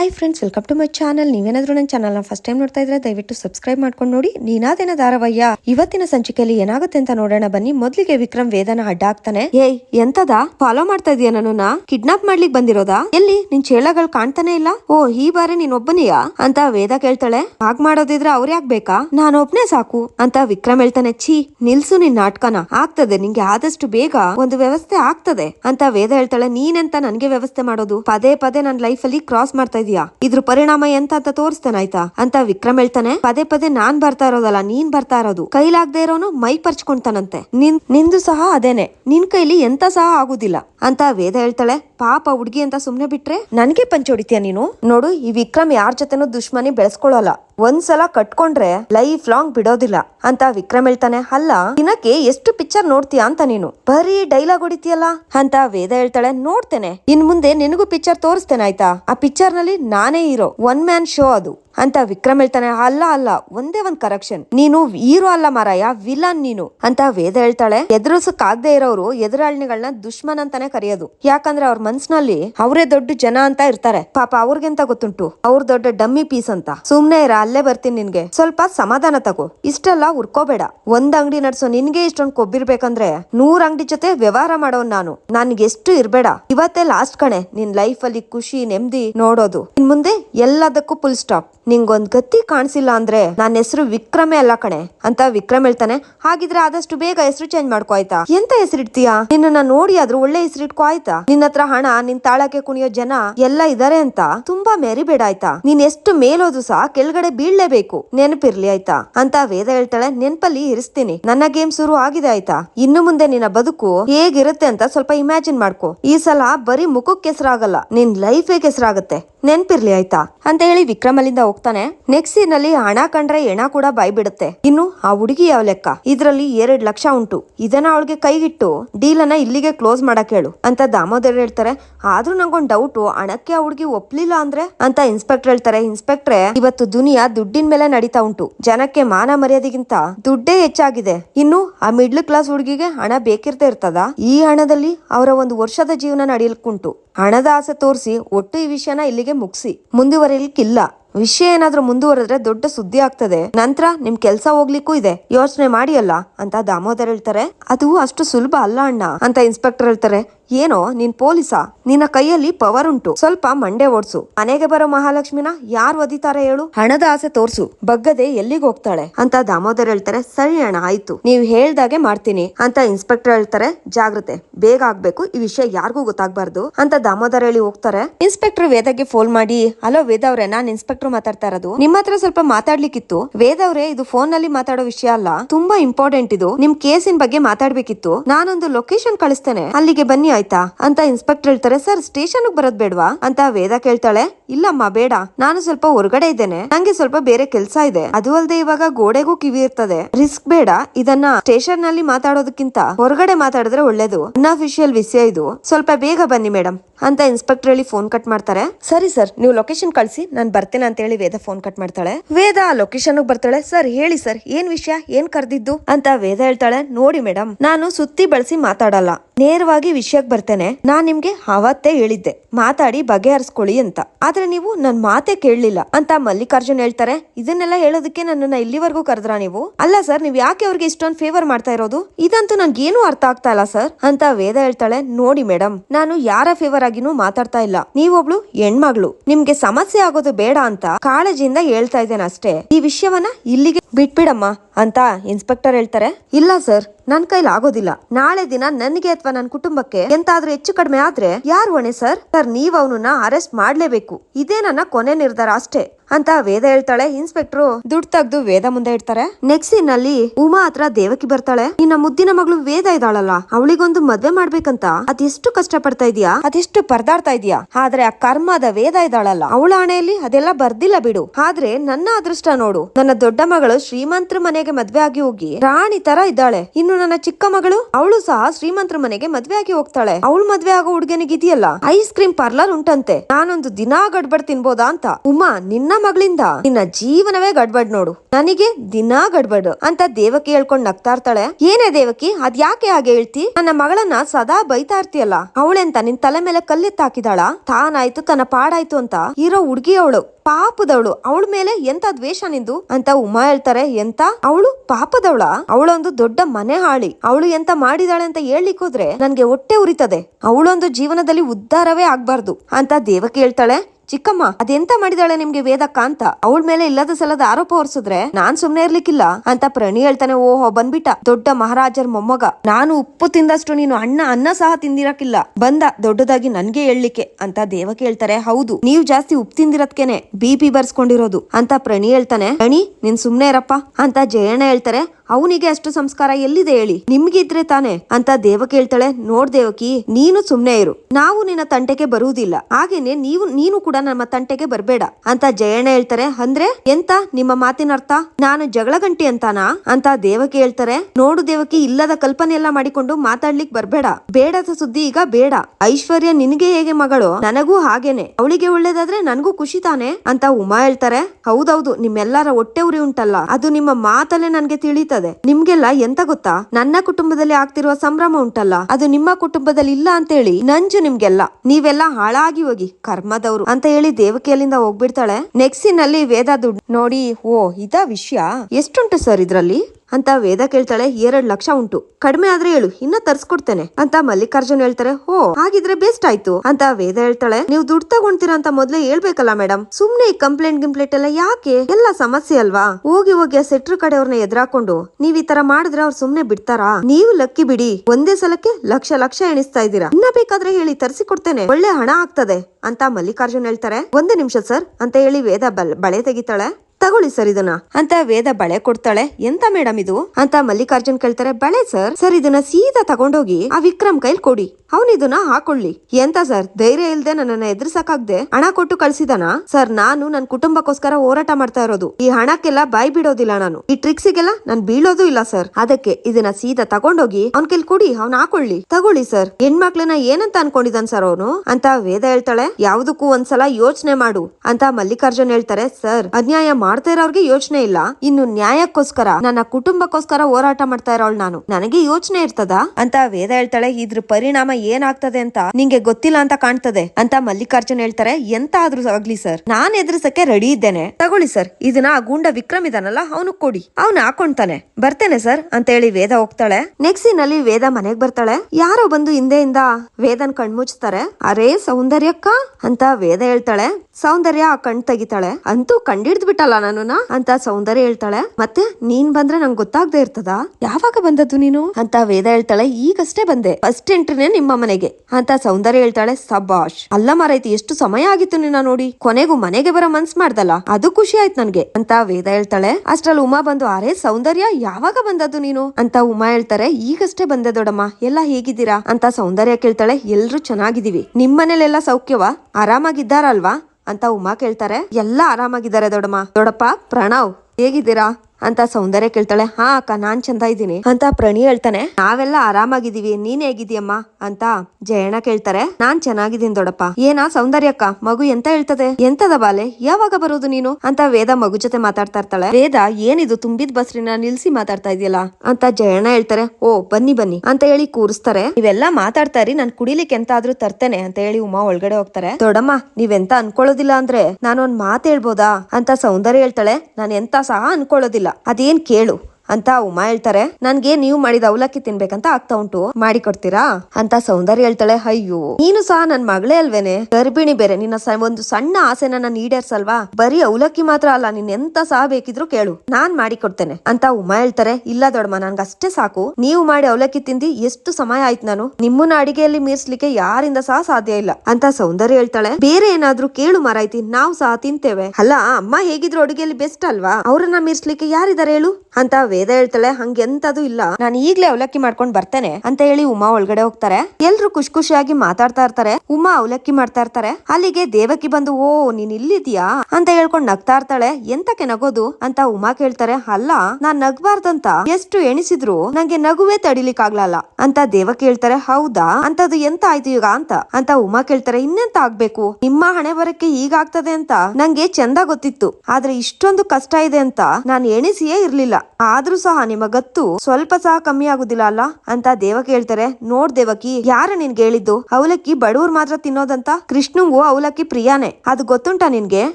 Hi friends welcome to my channel ನೀವೇನಾದ್ರೂ ನನ್ನ channel first time ನೋಡ್ತಾ ಇದ್ರೆ ದಯವಿಟ್ಟು ಸಬ್ಸ್ಕ್ರೈಬ್ ಮಾಡ್ಕೊಂಡು ನೋಡಿ. ನೀನಾದೇನ ಧಾರವಯ್ಯ ಇವತ್ತಿನ ಸಂಚಿಕೆಯಲ್ಲಿ ಏನಾಗುತ್ತೆ ಅಂತ ನೋಡೋಣ. ಬನ್ನಿ, ಮೊದ್ಲಿಗೆ ವಿಕ್ರಮ್ ವೇದನ ಅಡ್ಡ ಆಗ್ತಾನೆ. ಏಯ್, ಎಂತದ? ಫಾಲೋ ಮಾಡ್ತಾ ಇದೀಯ ನನ್ನ ಕಿಡ್ನಾಪ್ ಮಾಡ್ಲಿಕ್ಕೆ ಬಂದಿರೋದಾ? ಎಲ್ಲಿ? ನಿನ್ ಚೇಳಗಳು ಕಾಣ್ತಾನೆ ಇಲ್ಲ? ಓ, ಈ ಬಾರಿ ನೀನ್ ಒಬ್ಬನಿಯಾ? ಅಂತ ವೇದ ಕೇಳ್ತಾಳೆ. ಹಾಗ್ ಮಾಡೋದಿದ್ರೆ ಅವ್ರ ಯಾಕ್ ಬೇಕಾ? ನಾನು ಒಬ್ನೇ ಸಾಕು, ಅಂತ ವಿಕ್ರಮ್ ಹೇಳ್ತಾನೆ. ಛೀ, ನಿಲ್ಸು ನಿನ್ ನಾಟಕನ. ಆಗ್ತದೆ, ನಿಂಗೆ ಆದಷ್ಟು ಬೇಗ ಒಂದು ವ್ಯವಸ್ಥೆ ಆಗ್ತದೆ, ಅಂತ ವೇದ ಹೇಳ್ತಾಳೆ. ನೀನೆಂತ ನನ್ಗೆ ವ್ಯವಸ್ಥೆ ಮಾಡೋದು? ಪದೇ ಪದೇ ನನ್ ಲೈಫ್ ಅಲ್ಲಿ ಕ್ರಾಸ್ ಮಾಡ್ತಾ ಇದೀಯಾ? ಇದ್ರ ಪರಿಣಾಮ ಎಂತ ಅಂತ ತೋರಿಸ್ತೇನೆ, ಆಯ್ತಾ? ಅಂತ ವಿಕ್ರಮ್ ಹೇಳ್ತಾನೆ. ಪದೇ ಪದೇ ನಾನ್ ಬರ್ತಾ ಇರೋದಲ್ಲ, ನೀನ್ ಬರ್ತಾ ಇರೋದು. ಕೈಲಾಗ್ದೇ ಇರೋನು ಮೈ ಪರ್ಚ್ಕೊಂತಾನಂತೆ ನಿನ್, ನಿಂದು ಸಹ ಅದೇನೆ. ನಿನ್ ಕೈಲಿ ಎಂತ ಸಹ ಆಗುದಿಲ್ಲ. ಅಂತ ವೇದ ಹೇಳ್ತಾಳೆ. ಪಾಪ ಹುಡ್ಗಿ ಅಂತ ಸುಮ್ನೆ ಬಿಟ್ರೆ? ನನ್ಗೆ ಪಂಚ್ ಹೊಡಿತೀಯ ನೀನು? ನೋಡು, ಈ ವಿಕ್ರಮ್ ಯಾರ ಜೊತೆನೂ ದುಶ್ಮನಿ ಬೆಳೆಸ್ಕೊಳ್ಳಲ್ಲ. ಒಂದ್ಸಲ ಕಟ್ಕೊಂಡ್ರೆ ಲೈಫ್ ಲಾಂಗ್ ಬಿಡೋದಿಲ್ಲ ಅಂತ ವಿಕ್ರಮ್ ಹೇಳ್ತಾನೆ. ಅಲ್ಲ, ದಿನಕ್ಕೆ ಎಷ್ಟು ಪಿಕ್ಚರ್ ನೋಡ್ತೀಯಾ ಅಂತ ನೀನು? ಬರೀ ಡೈಲಾಗ್ ಹೊಡಿತೀಯಲ್ಲ? ಅಂತ ವೇದ ಹೇಳ್ತಾಳೆ. ನೋಡ್ತೇನೆ. ಇನ್ ಮುಂದೆ ನಿನಗೂ ಪಿಕ್ಚರ್ ತೋರಿಸ್ತೇನೆ, ಆಯ್ತಾ? ಆ ಪಿಕ್ಚರ್ನಲ್ಲಿ ನಾನೇ ಇರೋ ಒನ್ ಮ್ಯಾನ್ ಶೋ ಅದು. ಅಂತ ವಿಕ್ರಮ್ ಹೇಳ್ತಾನೆ, ಅಲ್ಲ ಅಲ್ಲ, ಒಂದೇ ಒಂದ್ ಕರೆಕ್ಷನ್ ನೀನು ಹೀರೋ ಅಲ್ಲ ಮಾರಾಯ ವಿಲನ್ ನೀನು, ಅಂತ ವೇದ ಹೇಳ್ತಾಳೆ. ಎದುರಿಸಕ್ ಆಗದೆ ಇರೋರು ಎದುರಾಳಿಗಳನ್ನ ದುಶ್ಮನ್ ಅಂತಾನೆ ಕರೆಯೋದು. ಯಾಕಂದ್ರೆ ಅವ್ರ ಮನ್ಸಿನಲ್ಲಿ ಅವರೇ ದೊಡ್ಡ ಜನ ಅಂತ ಇರ್ತಾರೆ. ಪಾಪ ಅವ್ರಿಗೆಂತ ಗೊತ್ತುಂಟು? ಅವ್ರ ದೊಡ್ಡ ಡಮ್ಮಿ ಪೀಸ್ ಅಂತ. ಸುಮ್ನೆ ಇರ, ಅಲ್ಲೇ ಬರ್ತೀನಿ ನಿನ್ಗೆ. ಸ್ವಲ್ಪ ಸಮಾಧಾನ ತಗೋ. ಇಷ್ಟೆಲ್ಲ ಉರ್ಕೋಬೇಡ ಒಂದ್ ಅಂಗಡಿ ನಡ್ಸೋ ನಿನ್ಗೆ ಇಷ್ಟೊಂದ್ ಕೊಬ್ಬಿರ್ಬೇಕಂದ್ರೆ ನೂರ್ ಅಂಗಡಿ ಜೊತೆ ವ್ಯವಹಾರ ಮಾಡೋನ್ ನಾನು. ನನ್ಗೆ ಎಷ್ಟು ಇರ್ಬೇಡ. ಇವತ್ತೇ ಲಾಸ್ಟ್ ಕಣೆ. ನಿನ್ ಲೈಫ್ ಅಲ್ಲಿ ಖುಷಿ ನೆಮ್ಮದಿ ನೋಡೋದು. ಇನ್ ಮುಂದೆ ಎಲ್ಲದಕ್ಕೂ ಫುಲ್ ಸ್ಟಾಪ್ ನಿಂಗೊಂದ್ ಗತಿ ಕಾಣಿಸಿಲ್ಲ ಅಂದ್ರೆ ನನ್ನ ಹೆಸರು ವಿಕ್ರಮೇ ಅಲ್ಲ ಕಣೆ. ಅಂತ ವಿಕ್ರಮ್ ಹೇಳ್ತಾನೆ. ಹಾಗಿದ್ರೆ ಆದಷ್ಟು ಬೇಗ ಹೆಸರು ಚೇಂಜ್ ಮಾಡ್ಕೋ ಆಯ್ತಾ? ಎಂತ ಹೆಸರಿಡ್ತೀಯಾ ನಿನ್ನ ನೋಡಿ ಆದ್ರೂ ಒಳ್ಳೆ ಹೆಸರಿಟ್ಕೋ ಆಯ್ತಾ? ನಿನ್ನ ಹತ್ರ ಹಣ, ನಿನ್ ತಾಳಕ್ಕೆ ಕುಣಿಯೋ ಜನ ಎಲ್ಲ ಇದಾರೆ ಅಂತ ತುಂಬಾ ಮೆರಿಬೇಡ ಆಯ್ತಾ? ನೀನ್ ಎಷ್ಟು ಮೇಲೋದು ಸಹ ಕೆಳಗಡೆ ಬೀಳ್ಲೇಬೇಕು. ನೆನಪಿರ್ಲಿ ಆಯ್ತಾ? ಅಂತ ವೇದ ಹೇಳ್ತಾಳೆ. ನೆನ್ಪಲ್ಲಿ ಇರಿಸ್ತೀನಿ. ನನ್ನ ಗೇಮ್ ಶುರು ಆಗಿದೆ ಆಯ್ತಾ? ಇನ್ನು ಮುಂದೆ ನಿನ್ನ ಬದುಕು ಹೇಗಿರುತ್ತೆ ಅಂತ ಸ್ವಲ್ಪ ಇಮ್ಯಾಜಿನ್ ಮಾಡ್ಕೋ. ಈ ಸಲ ಬರೀ ಮುಖಕ್ಕೆ ಹೆಸರಾಗಲ್ಲ, ನಿನ್ ಲೈಫ್ ಹೆಸರಾಗತ್ತೆ. ನೆನ್ಪಿರ್ಲಿ ಆಯ್ತಾ? ಅಂತ ಹೇಳಿ ವಿಕ್ರಮ್ ಅಲ್ಲಿಂದ ಹೋಗ್ತಾನೆ. ನೆಕ್ಸ್ಟ್ ಸೀನ್ ಅಲ್ಲಿ ಹಣ ಕಂಡ್ರೆ ಹೆಣ ಕೂಡ ಬಾಯ್ ಬಿಡುತ್ತೆ ಇನ್ನು ಆ ಹುಡುಗಿ ಯಾವ ಲೆಕ್ಕ? ಇದ್ರಲ್ಲಿ ಎರಡ್ ಲಕ್ಷ ಉಂಟು. ಇದನ್ನ ಅವಳಿಗೆ ಕೈಗಿಟ್ಟು ಡೀಲ್ ಅನ್ನ ಇಲ್ಲಿಗೆ ಕ್ಲೋಸ್ ಮಾಡಕ್ ಹೇಳು ಅಂತ ದಾಮೋದರ್ ಹೇಳ್ತಾರೆ. ಆದ್ರೂ ನಂಗೊಂದ್ ಡೌಟ್ ಹಣಕ್ಕೆ ಆ ಹುಡುಗಿ ಒಪ್ಲಿಲ್ಲ ಅಂದ್ರೆ ಅಂತ ಇನ್ಸ್ಪೆಕ್ಟರ್ ಹೇಳ್ತಾರೆ. ಇನ್ಸ್ಪೆಕ್ಟ್ರೆ ಇವತ್ತು ದುನಿಯಾ ದುಡ್ಡಿನ ಮೇಲೆ ನಡೀತಾ ಉಂಟು. ಜನಕ್ಕೆ ಮಾನ ಮರ್ಯಾದೆಗಿಂತ ದುಡ್ಡೇ ಹೆಚ್ಚಾಗಿದೆ. ಇನ್ನು ಆ ಮಿಡ್ಲ್ ಕ್ಲಾಸ್ ಹುಡುಗಿಗೆ ಹಣ ಬೇಕಿರ್ತಾ ಇರ್ತದ? ಈ ಹಣದಲ್ಲಿ ಅವರ ಒಂದು ವರ್ಷದ ಜೀವನ ನಡೆಯಲ್ಕುಂಟು ಹಣದ ಆಸೆ ತೋರಿಸಿ ಒಟ್ಟು ಈ ವಿಷಯನ ಇಲ್ಲಿಗೆ ಮುಗಿಸಿ. ಮುಂದುವರಿಲಿಕ್ಕಿಲ್ಲ. ವಿಷಯ ಏನಾದ್ರೂ ಮುಂದುವರೆದ್ರೆ ದೊಡ್ಡ ಸುದ್ದಿ ಆಗ್ತದೆ. ನಂತರ ನಿಮ್ ಕೆಲ್ಸ ಹೋಗ್ಲಿಕ್ಕೂ ಇದೆ. ಯೋಚನೆ ಮಾಡಿ ಅಲ್ಲ ಅಂತ ದಾಮೋದರ್ ಹೇಳ್ತಾರೆ. ಅದು ಅಷ್ಟು ಸುಲಭ ಅಲ್ಲ ಅಣ್ಣ, ಅಂತ ಇನ್ಸ್ಪೆಕ್ಟರ್ ಹೇಳ್ತಾರೆ. ಏನೋ ನಿನ್ ಪೊಲೀಸಾ? ನಿನ್ನ ಕೈಯಲ್ಲಿ ಪವರ್ ಉಂಟು. ಸ್ವಲ್ಪ ಮಂಡೆ ಓಡ್ಸು. ಮನೆಗೆ ಬರೋ ಮಹಾಲಕ್ಷ್ಮಿನ ಯಾರು ಒದಿತಾರೆ ಹೇಳು? ಹಣದ ಆಸೆ ತೋರ್ಸು. ಬಗ್ಗದೆ ಎಲ್ಲಿಗೆ ಹೋಗ್ತಾಳೆ? ಅಂತ ದಾಮೋದರ್ ಹೇಳ್ತಾರೆ, ಸರಿ ಅಣ್ಣ, ಆಯ್ತು. ನೀವ್ ಹೇಳ್ದಾಗೆ ಮಾಡ್ತೀನಿ ಅಂತ ಇನ್ಸ್ಪೆಕ್ಟರ್ ಹೇಳ್ತಾರೆ, ಜಾಗ್ರತೆ. ಬೇಗ ಆಗ್ಬೇಕು. ಈ ವಿಷಯ ಯಾರಿಗೂ ಗೊತ್ತಾಗ್ಬಾರ್ದು ಅಂತ ದಾಮೋದರ್ ಹೇಳಿ ಹೋಗ್ತಾರೆ. ಇನ್ಸ್ಪೆಕ್ಟರ್ ವೇದಗೆ ಫೋನ್ ಮಾಡಿ, ಹಲೋ ವೇದ ಅವ್ರೆ, ನಾನ್ ಇನ್ಸ್ಪೆಕ್ಟರ್ ಮಾತಾಡ್ತಾ ಇರೋದು. ನಿಮ್ಮ ಹತ್ರ ಸ್ವಲ್ಪ ಮಾತಾಡ್ಲಿಕ್ಕಿತ್ತು. ವೇದ ಅವ್ರೆ, ಇದು ಫೋನ್ನಲ್ಲಿ ಮಾತಾಡೋ ವಿಷಯ ಅಲ್ಲ. ತುಂಬಾ ಇಂಪಾರ್ಟೆಂಟ್ ಇದು. ನಿಮ್ ಕೇಸಿನ ಬಗ್ಗೆ ಮಾತಾಡ್ಬೇಕಿತ್ತು. ನಾನೊಂದು ಲೊಕೇಶನ್ ಕಳಿಸ್ತೇನೆ. ಅಲ್ಲಿಗೆ ಬನ್ನಿ ಆಯ್ತಾ ಅಂತ ಇನ್ಸ್ಪೆಕ್ಟರ್ ಹೇಳ್ತಾರೆ, ಸರ್ ಸ್ಟೇಷನ್ ಬರೋದ್ ಬೇಡ್ವಾ? ಅಂತ ವೇದ ಕೇಳ್ತಾಳೆ, ಇಲ್ಲಮ್ಮ, ಬೇಡ. ನಾನು ಸ್ವಲ್ಪ ಹೊರಗಡೆ ಇದ್ದೇನೆ. ನಂಗೆ ಸ್ವಲ್ಪ ಬೇರೆ ಕೆಲಸ ಇದೆ. ಅದು ಅಲ್ಲದೆ ಇವಾಗ ಗೋಡೆಗೂ ಕಿವಿ ಇರ್ತದೆ. ರಿಸ್ಕ್ ಬೇಡ. ಇದನ್ನ ಸ್ಟೇಷನ್ನಲ್ಲಿ ಮಾತಾಡೋದಕ್ಕಿಂತ ಹೊರಗಡೆ ಮಾತಾಡಿದ್ರೆ ಒಳ್ಳೇದು. ಅನ್ಅಫಿಷಿಯಲ್ ವಿಷಯ ಇದು. ಸ್ವಲ್ಪ ಬೇಗ ಬನ್ನಿ ಮೇಡಮ್ ಅಂತ ಇನ್ಸ್ಪೆಕ್ಟರ್ ಹೇಳಿ ಫೋನ್ ಕಟ್ ಮಾಡ್ತಾರೆ. ಸರಿ, ಸರ್. ನೀವು ಲೊಕೇಶನ್ ಕಳಿಸಿ. ನಾನು ಬರ್ತೇನೆ ಅಂತ ಹೇಳಿ ವೇದ ಫೋನ್ ಕಟ್ ಮಾಡ್ತಾಳೆ. ವೇದ ಆ ಲೊಕೇಶನ್ ಬರ್ತಾಳೆ. ಸರ್, ಹೇಳಿ, ಸರ್. ಏನ್ ವಿಷಯ? ಏನ್ ಕರ್ದಿದ್ದು? ಅಂತ ವೇದ ಹೇಳ್ತಾಳೆ. ನೋಡಿ ಮೇಡಮ್ ನಾನು ಸುತ್ತಿ ಬಳಸಿ ಮಾತಾಡಲ್ಲ. ನೇರವಾಗಿ ವಿಷಯಕ್ಕೆ ಬರ್ತೇನೆ. ನಾನ್ ನಿಮ್ಗೆ ಅವತ್ತೇ ಹೇಳಿದ್ದೆ. ಮಾತಾಡಿ ಬಗೆಹರಿಸ್ಕೊಳ್ಳಿ ಅಂತ. ಆದ್ರೆ ನೀವು ನನ್ ಮಾತೇ ಕೇಳಲಿಲ್ಲ ಅಂತ ಮಲ್ಲಿಕಾರ್ಜುನ್ ಹೇಳ್ತಾರೆ. ಇದನ್ನೆಲ್ಲ ಹೇಳೋದಕ್ಕೆ ನನ್ನನ್ನ ಇಲ್ಲಿವರೆಗೂ ಕರೆದ್ರ ನೀವು? ಅಲ್ಲ ಸರ್, ನೀವ್ ಯಾಕೆ ಅವ್ರಿಗೆ ಇಷ್ಟೊಂದು ಫೇವರ್ ಮಾಡ್ತಾ ಇರೋದು? ಇದಂತೂ ನನ್ಗೇನು ಅರ್ಥ ಆಗ್ತಾ ಇಲ್ಲ ಸರ್. ಅಂತ ವೇದ ಹೇಳ್ತಾಳೆ. ನೋಡಿ ಮೇಡಮ್ ನಾನು ಯಾರ ಫೇವರ್ ಆಗಿನೂ ಮಾತಾಡ್ತಾ ಇಲ್ಲ. ನೀವೊಬ್ಳು ಹೆಣ್ಮಗಳು. ನಿಮ್ಗೆ ಸಮಸ್ಯೆ ಆಗೋದು ಬೇಡ ಅಂತ ಕಾಳಜಿಯಿಂದ ಹೇಳ್ತಾ ಇದ್ದೇನೆ ಅಷ್ಟೇ ಈ ವಿಷಯವನ್ನ ಇಲ್ಲಿಗೆ ಬಿಟ್ಬಿಡಮ್ಮ ಅಂತ ಇನ್ಸ್ಪೆಕ್ಟರ್ ಹೇಳ್ತಾರೆ. ಇಲ್ಲ ಸರ್ ನನ್ನ ಕೈಲಿ ಆಗೋದಿಲ್ಲ. ನಾಳೆ ದಿನ ನನಗೆ ಅಥವಾ ನನ್ನ ಕುಟುಂಬಕ್ಕೆ ಎಂತಾದ್ರೂ ಹೆಚ್ಚು ಕಡಿಮೆ ಆದ್ರೆ ಯಾರು ಹೊಣೆ ಸರ್? ಸರ್, ನೀವ್ ಅವನನ್ನ ಅರೆಸ್ಟ್ ಮಾಡ್ಲೇಬೇಕು. ಇದೇ ನನ್ನ ಕೊನೆ ನಿರ್ಧಾರ ಅಷ್ಟೇ. ಅಂತ ವೇದ ಹೇಳ್ತಾಳೆ. ಇನ್ಸ್ಪೆಕ್ಟ್ರು ದುಡ್ಡು ತೆಗ್ದು ವೇದ ಮುಂದೆ ಇಡ್ತಾರೆ. ನೆಕ್ಸ್ಟ್ ಸೀನ್ ಅಲ್ಲಿ ಉಮಾ ಹತ್ರ ದೇವಕಿ ಬರ್ತಾಳೆ. ನಿನ್ನ ಮುದ್ದಿನ ಮಗಳು ವೇದ ಇದ್ದಾಳಲ್ಲ, ಅವಳಿಗೊಂದು ಮದ್ವೆ ಮಾಡ್ಬೇಕಂತ. ಅದೆಷ್ಟು ಕಷ್ಟ ಪಡ್ತಾ ಇದೀಯಾ ಅದೆಷ್ಟು ಪರದಾಡ್ತಾ ಇದೀಯಾ ಆದ್ರೆ ಆ ಕರ್ಮದ ವೇದ ಇದ್ದಾಳಲ್ಲ, ಅವಳ ಹಣೆಯಲ್ಲಿ ಅದೆಲ್ಲ ಬರ್ದಿಲ್ಲ ಬಿಡು. ಆದ್ರೆ ನನ್ನ ಅದೃಷ್ಟ ನೋಡು. ನನ್ನ ದೊಡ್ಡ ಮಗಳು ಶ್ರೀಮಂತರ ಮನೆಗೆ ಮದ್ವೆ ಆಗಿ ಹೋಗಿ ರಾಣಿ ತರ ಇದ್ದಾಳೆ. ಇನ್ನು ನನ್ನ ಚಿಕ್ಕ ಮಗಳು, ಅವಳು ಸಹ ಶ್ರೀಮಂತರ ಮನೆಗೆ ಮದ್ವೆ ಆಗಿ ಹೋಗ್ತಾಳೆ. ಅವಳು ಮದ್ವೆ ಆಗೋ ಹುಡುಗನಿಗೆ ಇದೆಯಲ್ಲ ಐಸ್ ಕ್ರೀಮ್ ಪಾರ್ಲರ್ ಉಂಟಂತೆ. ನಾನೊಂದು ದಿನ ಗಡ್ಬಡ್ ತಿನ್ಬೋದಾ ಅಂತ. ಉಮಾ, ನಿನ್ನ ಮಗಳಿಂದ. ನಿನ್ನ ಜೀವನವೇ ಗಡ್ಬಡ್ ನೋಡು. ನನಗೆ ದಿನಾ ಗಡ್ಬಡ್ ಅಂತ ದೇವಕಿ ಹೇಳ್ಕೊಂಡ್ ನಗ್ತಾ ಇರ್ತಾಳೆ ಏನೇ ದೇವಕಿ, ಅದ್ ಯಾಕೆ ಹಾಗೆ ಹೇಳ್ತಿ? ನನ್ನ ಮಗಳನ್ನ ಸದಾ ಬೈತಾ ಇರ್ತಿಯಲ್ಲ. ಅವಳೆಂತ ನಿನ್ ತಲೆ ಮೇಲೆ ಕಲ್ಲೆತ್ ಹಾಕಿದಾಳ? ತಾನಾಯ್ತು, ತನ್ನ ಪಾಡಾಯ್ತು ಅಂತ ಇರೋ ಹುಡ್ಗಿ ಅವಳು ಪಾಪದವಳು. ಅವಳ ಮೇಲೆ ಎಂತ ದ್ವೇಷ ನಿಂದು? ಅಂತ ಉಮಾ ಹೇಳ್ತಾರೆ. ಎಂತ? ಅವಳು ಪಾಪದವಳ? ಅವಳೊಂದು ದೊಡ್ಡ ಮನೆ ಹಾಳಿ. ಅವಳು ಎಂತ ಮಾಡಿದಾಳೆ ಅಂತ ಹೇಳ್ಲಿಕ್ ಹೋದ್ರೆ ನನ್ಗೆ ಹೊಟ್ಟೆ ಉರಿತದೆ. ಅವಳೊಂದು ಜೀವನದಲ್ಲಿ ಉದ್ಧಾರವೇ ಆಗ್ಬಾರ್ದು ಅಂತ ದೇವಕಿ ಹೇಳ್ತಾಳೆ. ಚಿಕ್ಕಮ್ಮ, ಅದೆಂತ ಮಾಡಿದಾಳೆ ನಿಮ್ಗೆ ವೇದಕ್ಕ ಅಂತ? ಅವಳ ಮೇಲೆ ಇಲ್ಲದ ಸಲದ ಆರೋಪ ಹೊರಿಸಿದ್ರೆ ನಾನ್ ಸುಮ್ನೆ ಇರ್ಲಿಕ್ಕಿಲ್ಲ ಅಂತ ಪ್ರಣಿ ಹೇಳ್ತಾನೆ, ಓಹೋ, ಬಂದ್ಬಿಟ್ಟ. ದೊಡ್ಡ ಮಹಾರಾಜರ ಮೊಮ್ಮಗ. ನಾನು ಉಪ್ಪು ತಿಂದಷ್ಟು ನೀನು ಅಣ್ಣ ಅನ್ನ ಸಹ ತಿಂದಿರಕ್ಕಿಲ್ಲ. ಬಂದ, ದೊಡ್ಡದಾಗಿ ನನ್ಗೆ ಹೇಳಲಿಕ್ಕೆ ಅಂತ ದೇವಕ್ಕೆ ಹೇಳ್ತಾರೆ ಹೌದು, ನೀವು ಜಾಸ್ತಿ ಉಪ್ಪು ತಿಂದಿರತ್ಕೇನೆ ಬಿ ಪಿ ಬರ್ಸ್ಕೊಂಡಿರೋದು ಅಂತ ಪ್ರಣಿ ಹೇಳ್ತಾನೆ. ಪ್ರಣಿ, ನೀನ್ ಸುಮ್ನೆ ಇರಪ್ಪ ಅಂತ ಜಯಣ್ಣ ಹೇಳ್ತಾರೆ. ಅವನಿಗೆ ಅಷ್ಟು ಸಂಸ್ಕಾರ ಎಲ್ಲಿದೆ ಹೇಳಿ? ನಿಮ್ಗಿದ್ರೆ ತಾನೆ? ಅಂತ ದೇವ ಕೇಳ್ತಾಳೆ. ನೋಡ್ ದೇವಕಿ, ನೀನು ಸುಮ್ನೆ ಇರು. ನಾವು ನಿನ್ನ ತಂಟೆಗೆ ಬರುವುದಿಲ್ಲ. ಹಾಗೇನೆ ನೀವು, ನೀನು ಕೂಡ ನಮ್ಮ ತಂಟೆಗೆ ಬರ್ಬೇಡ. ಅಂತ ಜಯಣ್ಣ ಹೇಳ್ತಾರೆ. ಅಂದ್ರೆ, ಎಂತ? ನಿಮ್ಮ ಮಾತಿನ ಅರ್ಥ ನಾನು ಜಗಳ ಗಂಟಿ ಅಂತಾನಾ? ಅಂತ ದೇವಕಿ ಹೇಳ್ತಾರೆ ನೋಡು ದೇವಕಿ, ಇಲ್ಲದ ಕಲ್ಪನೆ ಎಲ್ಲ ಮಾಡಿಕೊಂಡು ಮಾತಾಡ್ಲಿಕ್ ಬರ್ಬೇಡ. ಬೇಡದ ಸುದ್ದಿ ಈಗ ಬೇಡ. ಐಶ್ವರ್ಯ ನಿನಗೆ ಹೇಗೆ ಮಗಳು? ನನಗೂ ಹಾಗೇನೆ. ಅವಳಿಗೆ ಒಳ್ಳೇದಾದ್ರೆ ನನಗೂ ಖುಷಿ ತಾನೆ? ಅಂತ ಉಮಾ ಹೇಳ್ತಾರೆ. ಹೌದೌದು, ನಿಮ್ಮೆಲ್ಲರ ಹೊಟ್ಟೆ ಉರಿ ಉಂಟಲ್ಲ. ಅದು ನಿಮ್ಮ ಮಾತಲ್ಲೇ ನನ್ಗೆ ತಿಳಿತದೆ. ನಿಮ್ಗೆಲ್ಲ ಎಂತ ಗೊತ್ತಾ? ನನ್ನ ಕುಟುಂಬದಲ್ಲಿ ಆಗ್ತಿರುವ ಸಂಭ್ರಮ ಉಂಟಲ್ಲ? ಅದು ನಿಮ್ಮ ಕುಟುಂಬದಲ್ಲಿ ಇಲ್ಲ ಅಂತ ಹೇಳಿ ನಂಜು ನಿಮ್ಗೆಲ್ಲ. ನೀವೆಲ್ಲ ಹಾಳಾಗಿ ಹೋಗಿ ಕರ್ಮದವ್ರು ಅಂತ ಹೇಳಿ ದೇವಕಿಯಲ್ಲಿಂದ ಹೋಗ್ಬಿಡ್ತಾಳೆ. ನೆಕ್ಸ್ಟ್ ವೇದ ದುಡ್ಡು ನೋಡಿ, ಓ, ಇದ ವಿಷಯ? ಎಷ್ಟುಂಟು ಸರ್ ಇದ್ರಲ್ಲಿ? ಅಂತ ವೇದ ಕೇಳ್ತಾಳೆ, ಎರಡ್ ಲಕ್ಷ ಉಂಟು. ಕಡಿಮೆ ಆದ್ರೆ ಹೇಳು, ಇನ್ನ ತರ್ಸ್ಕೊಡ್ತೇನೆ ಅಂತ ಮಲ್ಲಿಕಾರ್ಜುನ್ ಹೇಳ್ತಾರೆ ಓ ಹಾಗಿದ್ರೆ ಬೆಸ್ಟ್ ಆಯ್ತು ಅಂತ ವೇದ ಹೇಳ್ತಾಳೆ. ನೀವು ದುಡ್ಡು ತಗೊಂತೀರಾ ಅಂತ ಮೊದ್ಲೇ ಹೇಳ್ಬೇಕಲ್ಲ ಮೇಡಮ್ ಸುಮ್ನೆ ಈ ಕಂಪ್ಲೇಂಟ್ ಗಿಂಪ್ಲೇಂಟ್ ಎಲ್ಲ ಯಾಕೆ? ಎಲ್ಲ ಸಮಸ್ಯೆ ಅಲ್ವಾ? ಹೋಗಿ ಹೋಗಿ ಆ ಸೆಟ್ರ್ ಕಡೆ ಅವ್ರನ್ನ ಎದ್ರಾಕೊಂಡು, ನೀವ್ ಈ ತರ ಮಾಡಿದ್ರೆ ಅವ್ರು ಸುಮ್ನೆ ಬಿಡ್ತಾರಾ? ನೀವು ಲಕ್ಕಿ ಬಿಡಿ. ಒಂದೇ ಸಲಕ್ಕೆ ಲಕ್ಷ ಲಕ್ಷ ಎಣಿಸ್ತಾ ಇದ್ದೀರಾ. ಇನ್ನ ಬೇಕಾದ್ರೆ ಹೇಳಿ ತರಿಸಿ ಕೊಡ್ತೇನೆ ಒಳ್ಳೆ ಹಣ ಆಗ್ತದೆ ಅಂತ ಮಲ್ಲಿಕಾರ್ಜುನ್ ಹೇಳ್ತಾರೆ. ಒಂದೇ ನಿಮಿಷ ಸರ್ ಅಂತ ಹೇಳಿ ವೇದ ಬಳೆ ತೆಗಿತಾಳೆ. ತಗೊಳ್ಳಿ ಸರ್ ಇದನ್ನ. ಅಂತ ವೇದ ಬಳೆ ಕೊಡ್ತಾಳೆ. ಎಂತ ಮೇಡಮ್ ಇದು? ಅಂತ ಮಲ್ಲಿಕಾರ್ಜುನ್ ಕೇಳ್ತಾರೆ ಬಳೆ ಸರ್ ಸರ್ ಇದನ್ನ ಸೀದಾ ತಗೊಂಡೋಗಿ ಆ ವಿಕ್ರಮ್ ಕೈಲ್ ಕೊಡಿ. ಅವನ್ ಇದನ್ನ ಹಾಕೊಳ್ಳಿ. ಎಂತ ಸರ್? ಧೈರ್ಯ ಇಲ್ದೆ ನನ್ನನ್ನ ಎದುರ್ಸಕ್ಕಾಗ್ದೆ? ಹಣ ಕೊಟ್ಟು ಕಳ್ಸಿದಾನ? ಸರ್ ನಾನು ನನ್ನ ಕುಟುಂಬಕ್ಕೋಸ್ಕರ ಹೋರಾಟ ಮಾಡ್ತಾ ಇರೋದು. ಈ ಹಣಕ್ಕೆಲ್ಲ ಬಾಯ್ ಬಿಡೋದಿಲ್ಲ ನಾನು. ಈ ಟ್ರಿಕ್ಸಿಗೆಲ್ಲ ನಾನ್ ಬೀಳೋದು ಇಲ್ಲ ಸರ್. ಅದಕ್ಕೆ ಇದನ್ನ ಸೀದಾ ತಗೊಂಡೋಗಿ ಅವ್ನ್ ಕೈಲಿ ಕೊಡಿ ಅವ್ನ್ ಹಾಕೊಳ್ಳಿ. ತಗೊಳ್ಳಿ ಸರ್. ಹೆಣ್ಮಕ್ಳನ್ನ ಏನಂತ ಅನ್ಕೊಂಡಿದ್ದಾನ ಸರ್ ಅವನು? ಅಂತ ವೇದ ಹೇಳ್ತಾಳೆ. ಯಾವ್ದಕ್ಕೂ ಒಂದ್ಸಲ ಯೋಚನೆ ಮಾಡು. ಅಂತ ಮಲ್ಲಿಕಾರ್ಜುನ್ ಹೇಳ್ತಾರೆ ಸರ್ ಅನ್ಯಾಯ ಮಾಡ್ತಾ ಇರೋರ್ಗೆ ಯೋಚನೆ ಇಲ್ಲ. ಇನ್ನು ನ್ಯಾಯಕ್ಕೋಸ್ಕರ ನನ್ನ ಕುಟುಂಬಕ್ಕೋಸ್ಕರ ಹೋರಾಟ ಮಾಡ್ತಾ ಇರೋಳು ನಾನು. ನನಗೆ ಯೋಚನೆ ಇರ್ತದ? ಅಂತ ವೇದ ಹೇಳ್ತಾಳೆ ಇದ್ರ ಪರಿಣಾಮ ಏನಾಗ್ತದೆ ಅಂತ ನಿಂಗೆ ಗೊತ್ತಿಲ್ಲ ಅಂತ ಕಾಣ್ತದೆ ಅಂತ ಮಲ್ಲಿಕಾರ್ಜುನ್ ಹೇಳ್ತಾರೆ. ಎಂತ ಆದ್ರೂ ಆಗ್ಲಿ ಸರ್ ನಾನ್ ಎದುರಿಸಕ್ಕೆ ರೆಡಿ ಇದ್ದೇನೆ. ತಗೊಳ್ಳಿ ಸರ್ ಇದನ್ನ ಆ ಗುಂಡ ವಿಕ್ರಮ್ ಇದಾನಲ್ಲ ಅವನು ಕೊಡಿ. ಅವನು ಹಾಕೊಂತಾನೆ ಬರ್ತೇನೆ ಸರ್ ಅಂತ ಹೇಳಿ ವೇದ ಹೋಗ್ತಾಳೆ. ನೆಕ್ಸ್ಟ್ನಲ್ಲಿ ವೇದ ಮನೆಗ್ ಬರ್ತಾಳೆ. ಯಾರೋ ಬಂದು ಹಿಂದೆಯಿಂದ ವೇದನ್ ಕಣ್ಮುಚ್ತಾರೆ ಅರೇ ಸೌಂದರ್ಯಕ್ಕ? ಅಂತ ವೇದ ಹೇಳ್ತಾಳೆ. ಸೌಂದರ್ಯ ಆ ಕಣ್ ತೆಗಿತಾಳೆ. ಅಂತೂ ಕಂಡಿಡ್ದ್ ಬಿಟ್ಟಲ್ಲ ನಾನುನ ಅಂತ ಸೌಂದರ್ಯ ಹೇಳ್ತಾಳೆ. ಮತ್ತೆ ನೀನ್ ಬಂದ್ರೆ ನಂಗೆ ಗೊತ್ತಾಗ್ದೇ ಇರ್ತದ? ಯಾವಾಗ ಬಂದದ್ದು ನೀನು? ಅಂತ ವೇದ ಹೇಳ್ತಾಳೆ. ಈಗಷ್ಟೇ ಬಂದೆ. ಫಸ್ಟ್ ಎಂಟ್ರಿನೇ ನಿಮ್ಮ ಮನೆಗೆ ಅಂತ ಸೌಂದರ್ಯ ಹೇಳ್ತಾಳೆ ಸಬಾಷ್. ಅಲ್ಲ ಮಾರೈತಿ, ಎಷ್ಟು ಸಮಯ ಆಗಿತ್ತು ನಿನ್ನ ನೋಡಿ? ಕೊನೆಗೂ ಮನೆಗೆ ಬರೋ ಮನ್ಸ್ ಮಾಡ್ದಲ್ಲ? ಅದು ಖುಷಿ ಆಯ್ತು ನನ್ಗೆ ಅಂತ ವೇದ ಹೇಳ್ತಾಳೆ. ಅಷ್ಟ್ರಲ್ಲಿ ಉಮಾ ಬಂದು, ಅರೆ ಸೌಂದರ್ಯ, ಯಾವಾಗ ಬಂದದ್ದು ನೀನು? ಅಂತ ಉಮಾ ಹೇಳ್ತಾರೆ. ಈಗಷ್ಟೇ ಬಂದೆ ದೊಡಮ್ಮ. ಎಲ್ಲ ಹೇಗಿದ್ದೀರಾ? ಅಂತ ಸೌಂದರ್ಯ ಕೇಳ್ತಾಳೆ. ಎಲ್ರು ಚೆನ್ನಾಗಿದೀವಿ ನಿಮ್ಮನೇಲೆಲ್ಲ ಸೌಖ್ಯವಾ? ಆರಾಮಾಗಿದ್ದಾರಲ್ವಾ? ಅಂತ ಉಮಾ ಕೇಳ್ತಾರೆ. ಎಲ್ಲ ಆರಾಮಾಗಿದ್ದಾರೆ ದೊಡ್ಡಮ್ಮ. ದೊಡಪ್ಪ ಪ್ರಣವ್ ಹೇಗಿದ್ದೀರಾ? ಅಂತ ಸೌಂದರ್ಯ ಕೇಳ್ತಾಳೆ. ಹಾ, ಅಕ್ಕ, ನಾನ್ ಚಂದ ಇದ್ದೀನಿ ಅಂತ ಪ್ರಣಿ ಹೇಳ್ತಾನೆ. ನಾವೆಲ್ಲ ಆರಾಮಾಗಿದೀವಿ ನೀನ್ ಹೇಗಿದ್ಯಮ್ಮ ಅಂತ ಜಯಣ್ಣ ಕೇಳ್ತಾರೆ. ನಾನ್ ಚೆನ್ನಾಗಿದ್ದೀನಿ ದೊಡಪ್ಪ ಏನಾ ಸೌಂದರ್ಯಕ್ಕ ಮಗು ಎಂತ ಹೇಳ್ತದೆ? ಎಂತದ ಬಾಲೆ? ಯಾವಾಗ ಬರೋದು ನೀನು? ಅಂತ ವೇದ ಮಗು ಜೊತೆ ಮಾತಾಡ್ತಾ ಇರ್ತಾಳೆ. ವೇದ, ಏನಿದು, ತುಂಬಿದ ಬಸ್ರಿನ ನಿಲ್ಸಿ ಮಾತಾಡ್ತಾ ಇದೆಯಲ್ಲ? ಅಂತ ಜಯಣ್ಣ ಹೇಳ್ತಾರೆ. ಓ, ಬನ್ನಿ ಬನ್ನಿ ಅಂತ ಹೇಳಿ ಕೂರಿಸ್ತಾರೆ. ನೀವೆಲ್ಲ ಮಾತಾಡ್ತಾ ಇರಿ, ನಾನ್ ಕುಡಿಲಿಕ್ಕೆ ಎಂತಾದ್ರೂ ತರ್ತೇನೆ ಅಂತ ಹೇಳಿ ಉಮಾ ಒಳಗಡೆ ಹೋಗ್ತಾರೆ. ದೊಡಮ್ಮ ನೀವೆಂತ ಅನ್ಕೊಳ್ಳೋದಿಲ್ಲ ಅಂದ್ರೆ ನಾನೊಂದ್ ಮಾತ್ ಹೇಳ್ಬೋದಾ? ಅಂತ ಸೌಂದರ್ಯ ಹೇಳ್ತಾಳೆ. ನಾನ್ ಎಂತ ಸಹ ಅನ್ಕೊಳ್ಳೋದಿಲ್ಲ. ಅದೇನ್ ಕೇಳು? ಅಂತ ಉಮಾ ಹೇಳ್ತಾರೆ. ನನ್ಗೆ ನೀವು ಮಾಡಿದ ಅವಲಕ್ಕಿ ತಿನ್ಬೇಕಂತ ಆಗ್ತಾ ಉಂಟು. ಮಾಡಿ ಕೊಡ್ತೀರಾ ಅಂತ ಸೌಂದರ್ಯ ಹೇಳ್ತಾಳೆ. ಅಯ್ಯೋ. ನೀನು ಸಹ ನನ್ ಮಗಳೇ ಅಲ್ವೇನೆ? ಗರ್ಭಿಣಿ ಬೇರೆ. ನಿನ್ನ ಒಂದು ಸಣ್ಣ ಆಸೆನ ನಾನು ಈಡೇರ್ಸಲ್ವಾ ಬರೀ ಅವಲಕ್ಕಿ ಮಾತ್ರ ಅಲ್ಲ, ನೀನ್ ಎಂತ ಸಹ ಬೇಕಿದ್ರು ಕೇಳು. ನಾನ್ ಮಾಡಿ ಕೊಡ್ತೇನೆ ಅಂತ ಉಮಾ ಹೇಳ್ತಾರೆ. ಇಲ್ಲ ದೊಡ್ಡಮ್ಮ ನನ್ಗೆ ಅಷ್ಟೇ ಸಾಕು. ನೀವು ಮಾಡಿ ಅವಲಕ್ಕಿ ತಿಂದಿ ಎಷ್ಟು ಸಮಯ ಆಯ್ತು ನಾನು? ನಿಮ್ಮನ್ನ ಅಡಿಗೆಯಲ್ಲಿ ಮೀರ್ಸ್ಲಿಕ್ಕೆ ಯಾರಿಂದ ಸಹ ಸಾಧ್ಯ ಇಲ್ಲ ಅಂತ ಸೌಂದರ್ಯ ಹೇಳ್ತಾಳೆ. ಬೇರೆ ಏನಾದ್ರೂ ಕೇಳು ಮಾರಾಯ್ತಿ, ನಾವು ಸಹ ತಿಂತೇವೆ. ಅಲ್ಲ, ಅಮ್ಮ ಹೇಗಿದ್ರು ಅಡುಗೆಯಲ್ಲಿ ಬೆಸ್ಟ್ ಅಲ್ವಾ? ಅವ್ರನ್ನ ಮೀರ್ಸ್ಲಿಕ್ಕೆ ಯಾರಿದಾರೆ ಹೇಳು? ಅಂತ ವೇದ ಹೇಳ್ತಾಳೆ ಹಂಗೆಂತದು ಇಲ್ಲ. ನಾನು ಈಗ್ಲೇ ಅವಲಕ್ಕಿ ಮಾಡ್ಕೊಂಡ್ ಬರ್ತೇನೆ ಅಂತ ಹೇಳಿ ಉಮಾ ಒಳಗಡೆ ಹೋಗ್ತಾರೆ. ಎಲ್ರು ಖುಷಿ ಖುಷಿಯಾಗಿ ಮಾತಾಡ್ತಾ ಇರ್ತಾರೆ. ಉಮಾ ಅವಲಕ್ಕಿ ಮಾಡ್ತಾ ಇರ್ತಾರೆ. ಅಲ್ಲಿಗೆ ದೇವಕಿ ಬಂದು, ಓ, ನೀನ್ ಇಲ್ಲಿದ್ಯಾ ಅಂತ ಹೇಳ್ಕೊಂಡ್ ನಗ್ತಾ ಇರ್ತಾಳೆ. ಎಂತಕ್ಕೆ ನಗೋದು? ಅಂತ ಉಮಾ ಕೇಳ್ತಾರೆ. ಅಲ್ಲ, ನಾನ್ ನಗ್ಬಾರ್ದಂತ. ಎಷ್ಟು ಎಣಿಸಿದ್ರು ನಂಗೆ ನಗುವೆ ತಡಿಲಿಕ್ ಆಗ್ಲಲ್ಲ ಅಂತ ದೇವಕಿ ಹೇಳ್ತಾರೆ ಹೌದಾ? ಅಂತದು ಎಂತ ಆಯ್ತು ಈಗ ಅಂತ? ಅಂತ ಉಮಾ ಕೇಳ್ತಾರೆ. ಇನ್ನೆಂತ ಆಗ್ಬೇಕು? ನಿಮ್ಮ ಹಣೆ ಬರಕ್ಕೆ ಹೀಗಾಗ್ತದೆ ಅಂತ ನಂಗೆ ಚಂದ ಗೊತ್ತಿತ್ತು. ಆದ್ರೆ ಇಷ್ಟೊಂದು ಕಷ್ಟ ಇದೆ ಅಂತ ನಾನ್ ಎಣಿಸಿಯೇ ಇರ್ಲಿಲ್ಲ. ಆದ್ರೂ ಸಹ ನಿಮಗತ್ತು ಸ್ವಲ್ಪ ಸಹ ಕಮ್ಮಿ ಆಗುದಿಲ್ಲ ಅಲ್ಲ? ಅಂತ ದೇವಕಿ ಹೇಳ್ತಾರೆ ನೋಡ್ ದೇವಕಿ, ಯಾರ ನಿನ್ಗೆ ಹೇಳಿದ್ದು? ಅವಲಕ್ಕಿ ಬಡವ್ರು ಮಾತ್ರ ತಿನ್ನೋದಂತ? ಕೃಷ್ಣಂಗೂ ಅವಲಕ್ಕಿ ಪ್ರಿಯಾನೆ. ಅದು ಗೊತ್ತುಂಟಾ ನಿನ್ಗೆ?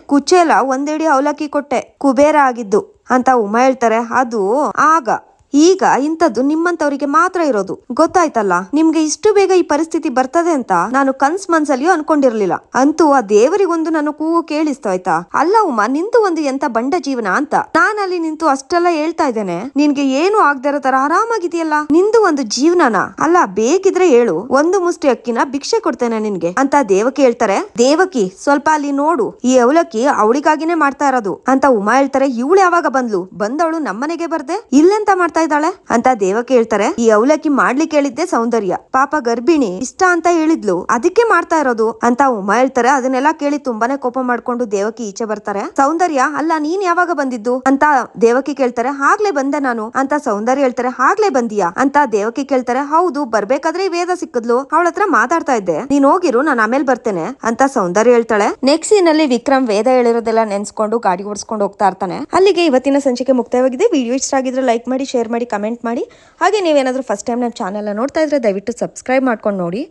ಕುಚೇಲ ಒಂದೇಡಿ ಅವಲಕ್ಕಿ ಕೊಟ್ಟೆ. ಕುಬೇರ ಆಗಿದ್ದು. ಅಂತ ಉಮಾ ಹೇಳ್ತಾರೆ. ಅದು ಆಗ. ಈಗ ಇಂಥದ್ದು ನಿಮ್ಮಂತವರಿಗೆ ಮಾತ್ರ ಇರೋದು. ಗೊತ್ತಾಯ್ತಲ್ಲ? ನಿಮ್ಗೆ ಇಷ್ಟು ಬೇಗ ಈ ಪರಿಸ್ಥಿತಿ ಬರ್ತದೆ ಅಂತ ನಾನು ಕನ್ಸ್ ಮನ್ಸಲ್ಲಿಯೂ ಅನ್ಕೊಂಡಿರ್ಲಿಲ್ಲ. ಅಂತೂ ಆ ದೇವರಿಗೊಂದು ನಾನು ಕೂಗು ಕೇಳಿಸ್ತಾಯ್ತಾ ಅಲ್ಲ ಉಮಾ ನಿಂತು ಒಂದು ಎಂತ ಬಂಡ ಜೀವನ ಅಂತ ನಾನಲ್ಲಿ ನಿಂತು ಅಷ್ಟೆಲ್ಲ ಹೇಳ್ತಾ ಇದ್ದೇನೆ. ನಿನ್ಗೆ ಏನು ಆಗ್ದೇ ಇರೋ ತರ ಆರಾಮಾಗಿದೆಯಲ್ಲ ನಿಂದು ಒಂದು ಜೀವನನ? ಅಲ್ಲ, ಬೇಕಿದ್ರೆ ಹೇಳು. ಒಂದು ಮುಷ್ಟಿ ಅಕ್ಕಿನ ಭಿಕ್ಷೆ ಕೊಡ್ತೇನೆ ನಿನ್ಗೆ. ಅಂತ ದೇವಕಿ ಹೇಳ್ತಾರೆ ದೇವಕಿ, ಸ್ವಲ್ಪ ಅಲ್ಲಿ ನೋಡು. ಈ ಅವಲಕ್ಕಿ ಅವಳಿಗಾಗಿನೇ ಮಾಡ್ತಾ ಇರೋದು. ಅಂತ ಉಮಾ ಹೇಳ್ತಾರೆ. ಇವಳು ಯಾವಾಗ ಬಂದ್ಲು? ಬಂದವಳು ನಮ್ಮನೆಗೆ ಬರ್ದೆ? ಇಲ್ಲೆಂತ ಮಾಡ್ತಾ ಇದ್ದಾಳೆ ಅಂತ ದೇವಕಿ ಹೇಳ್ತಾರೆ ಈ ಅವಲಕ್ಕಿ ಮಾಡ್ಲಿಕ್ಕೆ ಹೇಳಿದ್ದೆ ಸೌಂದರ್ಯ. ಪಾಪ ಗರ್ಭಿಣಿ. ಇಷ್ಟ ಅಂತ ಹೇಳಿದ್ಲು. ಅದಕ್ಕೆ ಮಾಡ್ತಾ ಇರೋದು ಅಂತ ಉಮಾ ಹೇಳ್ತಾರೆ. ಅದನ್ನೆಲ್ಲ ಕೇಳಿ ತುಂಬಾನೇ ಕೋಪ ಮಾಡ್ಕೊಂಡು ದೇವಕಿ ಈಚೆ ಬರ್ತಾರೆ. ಸೌಂದರ್ಯ, ಅಲ್ಲ ನೀನ್ ಯಾವಾಗ ಬಂದಿದ್ದು? ಅಂತ ದೇವಕಿ ಕೇಳ್ತಾರೆ. ಆಗ್ಲೇ ಬಂದೆ ನಾನು ಅಂತ ಸೌಂದರ್ಯ ಹೇಳ್ತಾರೆ. ಆಗ್ಲೇ ಬಂದಿಯಾ? ಅಂತ ದೇವಕಿ ಕೇಳ್ತಾರೆ. ಹೌದು, ಬರ್ಬೇಕಾದ್ರೆ ವೇದ ಸಿಕ್ಕದ್ಲು. ಅವಳ ಹತ್ರ ಮಾತಾಡ್ತಾ ಇದ್ದೆ. ನೀನ್ ಹೋಗಿರು, ನಾನು ಆಮೇಲೆ ಬರ್ತೇನೆ ಅಂತ ಸೌಂದರ್ಯ ಹೇಳ್ತಾಳೆ. ನೆಕ್ಸ್ಟ್ ಸೀನ್ ಅಲ್ಲಿ ವಿಕ್ರಮ್ ವೇದ ಹೇಳಿರೋದೆಲ್ಲ ನೆನ್ಸ್ಕೊಂಡು ಗಾಡಿ ಓಡಿಸ್ಕೊಂಡು ಹೋಗ್ತಾ ಇರ್ತಾನೆ. ಅಲ್ಲಿಗೆ ಇವತ್ತಿನ ಸಂಚಿಕೆ ಮುಕ್ತಾಯವಾಗಿದೆ. ವಿಡಿಯೋ ಇಷ್ಟ ಆಗಿದ್ರೆ ಲೈಕ್ ಮಾಡಿ, ಶೇರ್ ಮಾಡಿ. ಕಮೆಂಟ್ ಮಾಡಿ. ಹಾಗೆ ನೀವೇನಾದರೂ ಫಸ್ಟ್ ಟೈಮ್ ನಮ್ಮ ಚಾನಲ್ ನೋಡ್ತಾ ಇದ್ರೆ ದಯವಿಟ್ಟು ಸಬ್ಸ್ಕ್ರೈಬ್ ಮಾಡ್ಕೊಂಡು ನೋಡಿ.